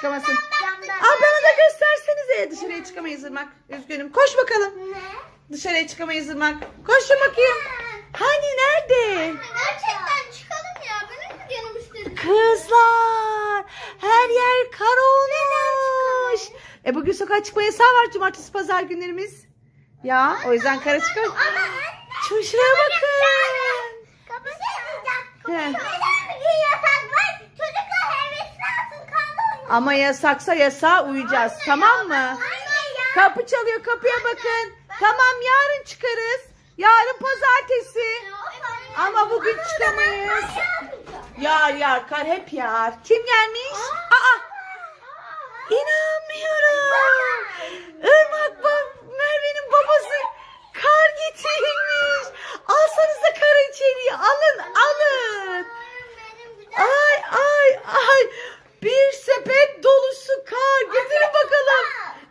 Çıkamasın. Camdan. Aa bana da göstersenize. Dışarıya çıkamayız Irmak. Üzgünüm. Koş bakalım. Ne? Dışarıya çıkamayız Irmak. Koşun bakayım. Hani nerede? Gerçekten çıkalım ya. Benim de canım istedi. Kızlar. Her yer kar olmuş. E bugün sokağa çıkma yasağı var. Cumartesi pazar günlerimiz. Ya o yüzden kara çıkar. Şu şuraya bakın. Kapatacağım. He. Ama yasaksa yasağa uyacağız. Tamam mı? Anne. Kapı çalıyor kapıya bakın. Tamam yarın çıkarız. Yarın pazartesi. Ama bugün çıkamayız. Yağar yağar kar hep yağar. Kim gelmiş? Aa inanmıyorum. Irmak bab Merve'nin babası kar getirmiş. Alsanıza karı içeriye alın. Ay ay ay. Bir sepet dolusu kar. Getirin bakalım.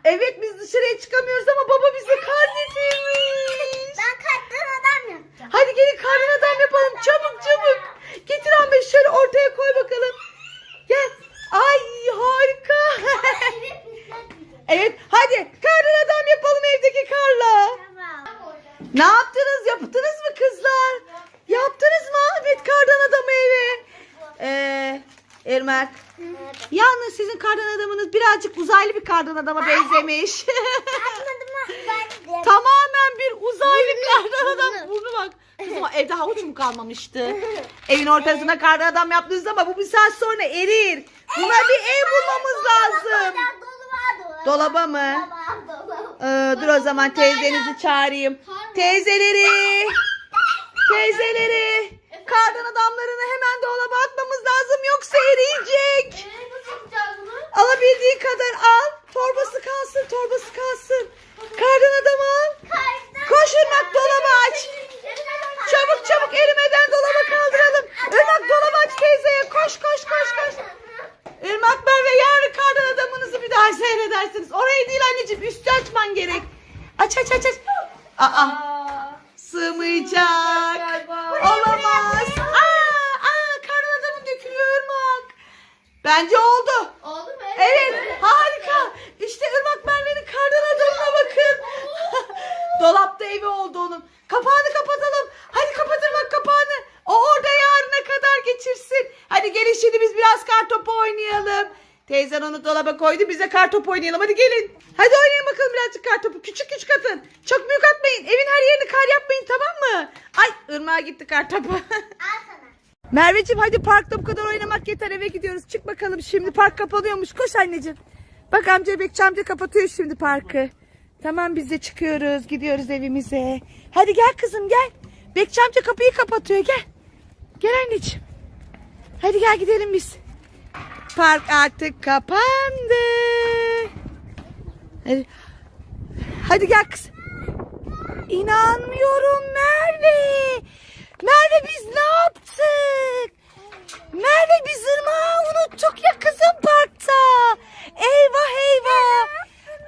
Evet biz dışarıya çıkamıyoruz ama baba bize kar getirmiş. Ben katlan adam yapacağım. Hadi gelin kardan adam yapalım. Çabuk çabuk. Getir Ahmet şöyle ortaya koy bakalım. Gel. Ay harika. evet hadi kardan adam yapalım evdeki karla. Ne yaptınız? Yaptınız mı kızlar? Yaptınız mı Ahmet kardan adamı eve? Ee, Irmak. Yalnız sizin kardan adamınız birazcık uzaylı bir kardan adama benzemiş. Tamamen bir uzaylı kardan adam. Burnu bak. Kızım evde havuç mu kalmamıştı? Evin ortasına kardan adam yaptınız ama bu bir saat sonra erir. Buna bir ev bulmamız lazım. Dolaba mı? Ee, dur o zaman teyzenizi çağırayım. Teyzeleri. Teyzeleri. Kardan adamlarını hemen dolaba atmamız lazım yoksa eriyecek. Alabildiği kadar al. Torbası kalsın, torbası kalsın. Kardan adam al. Koş Irmak dolabı aç. Çabuk çabuk erimeden dolaba kaldıralım. Irmak dolabı aç teyzeye. Koş koş koş koş. Irmak ben ve yarın kardan adamınızı bir seyredersiniz. Orayı değil anneciğim üstü açman gerek. Aç aç aç aç. Aa sığmayacak. Olamaz. Aa, aa kardan adamın dökülüyor Irmak. Bence oldu. Oldu mu? Evet harika. İşte Irmak Merve'nin kardan adamına bakın. Dolapta evi oldu onun. Kapağını kapatalım. Hadi kapat Irmak kapağını. O orada yarına kadar geçirsin. Hadi gelin şimdi biz biraz kar topu oynayalım. Teyzen onu dolaba koydu biz de kar topu oynayalım. Hadi gelin. Hadi oynayın bakalım birazcık kar topu. Küçük küçük atın. Çok büyük atmayın. Evin her yerini kar yapmayın tamam mı? Ay Irmak'a gitti kar topu. Al sana. Merveciğim hadi parkta bu kadar oynamak yeter eve gidiyoruz. Çık bakalım şimdi park kapanıyormuş. Koş anneciğim. Bak amca Bekçi amca kapatıyor şimdi parkı. Tamam biz de çıkıyoruz gidiyoruz evimize. Hadi gel kızım gel. Bekçi amca kapıyı kapatıyor gel. Gel anneciğim. Hadi gel gidelim biz. Park artık kapandı. Hadi, hadi gel kız. İnanmıyorum Merve. Merve biz ne yaptık? Merve biz ırmağı unuttuk ya kızım parkta. Eyvah eyvah.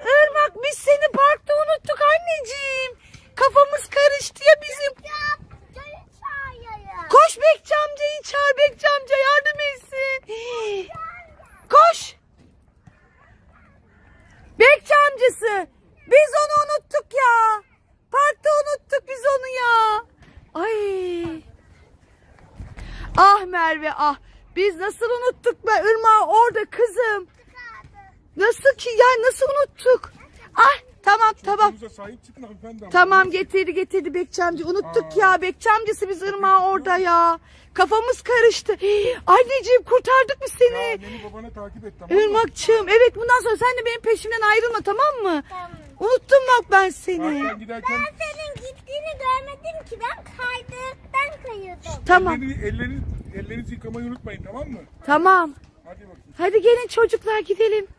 Irmak biz seni parkta unuttuk anneciğim. Kafamız karıştı ya bizim. Koş Bekçi amcayı çağır Bekçi amca yardım etsin. Koş. Bekçi amcası. Biz onu unuttuk ya. Parkta unuttuk biz onu ya. Ay. Ah Merve ah. Biz nasıl unuttuk be Irmak orada kızım. Nasıl ki ya nasıl unuttuk? Ah tamam tamam. Bize sahip çıkın hanımefendi. ama. Tamam getirdi getirdi Bekçi amca. Unuttuk ya Bekçi amcası biz Irmak'ı orada ya. Kafamız karıştı. Hii, Anneciğim kurtardık Ya seni. anneni babana takip et tamam mı? Irmakçığım evet bundan sonra sen de benim peşimden ayrılma tamam mı? Unuttum bak ben seni. Parktan giderken Senin gittiğini görmedim ki ben kaydıktan kayıyordum. Tamam ellerini, ellerini, ellerinizi yıkamayı unutmayın tamam mı? tamam. Hadi bakayım. Hadi gelin çocuklar gidelim.